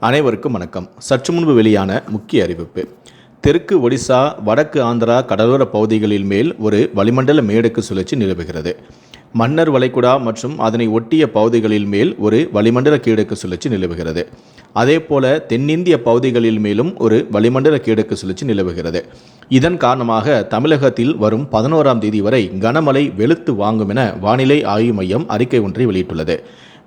அனைவருக்கும் வணக்கம். சற்று முன்பு வெளியான முக்கிய அறிவிப்பு. தெற்கு ஒடிசா வடக்கு ஆந்திரா கடலோர பகுதிகளில் மேல் ஒரு வளிமண்டல மேடுக்கு சுழற்சி நிலவுகிறது. மன்னர் வளைகுடா மற்றும் அதனை ஒட்டிய பகுதிகளில் மேல் ஒரு வளிமண்டல கீழக்கு சுழற்சி நிலவுகிறது. அதே போல தென்னிந்திய பகுதிகளில் மேலும் ஒரு வளிமண்டல கீழக்கு சுழற்சி நிலவுகிறது. இதன் காரணமாக தமிழகத்தில் வரும் பதினோராம் தேதி வரை கனமழை வெளுத்து வாங்கும் என வானிலை ஆய்வு மையம் அறிக்கை ஒன்றை வெளியிட்டுள்ளது.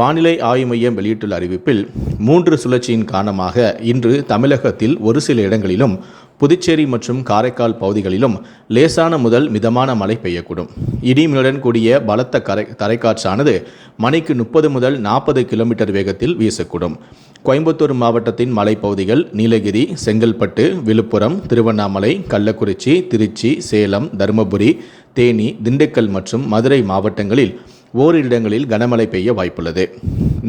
வானிலை ஆய்வு மையம் வெளியிட்டுள்ள அறிவிப்பில் மூன்று சுழற்சியின் காரணமாக இன்று தமிழகத்தில் ஒரு சில இடங்களிலும் புதுச்சேரி மற்றும் காரைக்கால் பகுதிகளிலும் லேசான முதல் மிதமான மழை பெய்யக்கூடும். இடிமின்னுடன் கூடிய பலத்த கரை தரைக்காற்றானது மணிக்கு முப்பது முதல் நாற்பது கிலோமீட்டர் வேகத்தில் வீசக்கூடும். கோயம்புத்தூர் மாவட்டத்தின் மலைப்பகுதிகள் நீலகிரி செங்கல்பட்டு விழுப்புரம் திருவண்ணாமலை கள்ளக்குறிச்சி திருச்சி சேலம் தருமபுரி தேனி திண்டுக்கல் மற்றும் மதுரை மாவட்டங்களில் ஓரிரு இடங்களில் கனமழை பெய்ய வாய்ப்புள்ளது.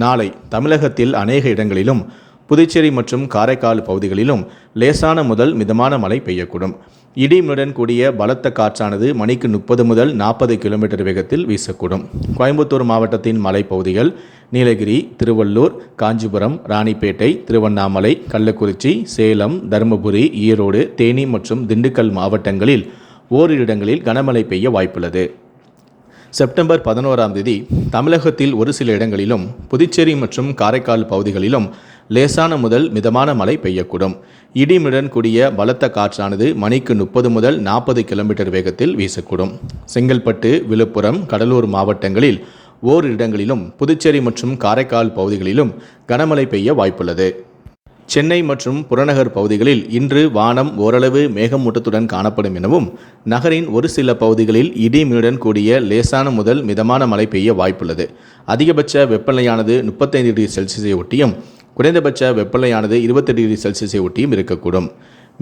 நாளை தமிழகத்தில் அநேக இடங்களிலும் புதுச்சேரி மற்றும் காரைக்கால் பகுதிகளிலும் லேசான முதல் மிதமான மழை பெய்யக்கூடும். இடிமுடன் கூடிய பலத்த காற்றானது மணிக்கு முப்பது முதல் நாற்பது கிலோமீட்டர் வேகத்தில் வீசக்கூடும். கோயம்புத்தூர் மாவட்டத்தின் மலைப்பகுதிகள் நீலகிரி திருவள்ளூர் காஞ்சிபுரம் ராணிப்பேட்டை திருவண்ணாமலை கள்ளக்குறிச்சி சேலம் தருமபுரி ஈரோடு தேனி மற்றும் திண்டுக்கல் மாவட்டங்களில் ஓரிரு இடங்களில் கனமழை பெய்ய வாய்ப்புள்ளது. செப்டம்பர் பதினோராம் தேதி தமிழகத்தில் ஒரு சில இடங்களிலும் புதுச்சேரி மற்றும் காரைக்கால் பகுதிகளிலும் லேசான முதல் மிதமான மழை பெய்யக்கூடும். இடிமுடன் கூடிய பலத்த காற்றானது மணிக்கு முப்பது முதல் நாற்பது கிலோமீட்டர் வேகத்தில் வீசக்கூடும். செங்கல்பட்டு விழுப்புரம் கடலூர் மாவட்டங்களில் ஓர் இடங்களிலும் புதுச்சேரி மற்றும் காரைக்கால் பகுதிகளிலும் கனமழை பெய்ய வாய்ப்புள்ளது. சென்னை மற்றும் புறநகர் பகுதிகளில் இன்று வானம் ஓரளவு மேகமூட்டத்துடன் காணப்படும் எனவும் நகரின் ஒரு சில பகுதிகளில் இடிமியுடன் கூடிய லேசான முதல் மிதமான மழை பெய்ய வாய்ப்புள்ளது. அதிகபட்ச வெப்பநிலையானது முப்பத்தைந்து டிகிரி செல்சியஸை ஒட்டியும் குறைந்தபட்ச வெப்பநிலையானது இருபத்தி டிகிரி செல்சியஸை ஒட்டியும் இருக்கக்கூடும்.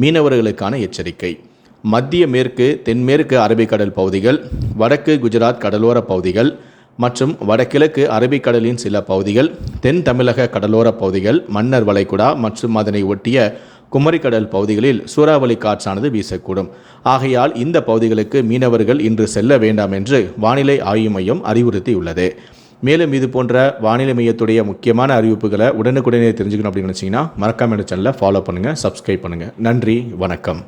மீனவர்களுக்கான எச்சரிக்கை. மத்திய மேற்கு தென்மேற்கு அரபிக்கடல் பகுதிகள் வடக்கு குஜராத் கடலோர பகுதிகள் மற்றும் வடகிழக்கு அரபிக்கடலின் சில பகுதிகள் தென் தமிழக கடலோர பகுதிகள் மன்னர் வளைகுடா மற்றும் அதனை ஒட்டிய குமரிக்கடல் பகுதிகளில் சூறாவளி காற்றானது வீசக்கூடும். ஆகையால் இந்த பகுதிகளுக்கு மீனவர்கள் இன்று செல்ல வேண்டாம் என்று வானிலை ஆய்வு மையம் அறிவுறுத்தியுள்ளது. மேலும் இது போன்ற வானிலை மையத்துடைய முக்கியமான அறிவிப்புகளை உடனுக்குடனே தெரிஞ்சுக்கணும் அப்படின்னு நினச்சிங்கன்னா மறக்காம சேனலை ஃபாலோ பண்ணுங்கள் சப்ஸ்கிரைப் பண்ணுங்கள் நன்றி வணக்கம்.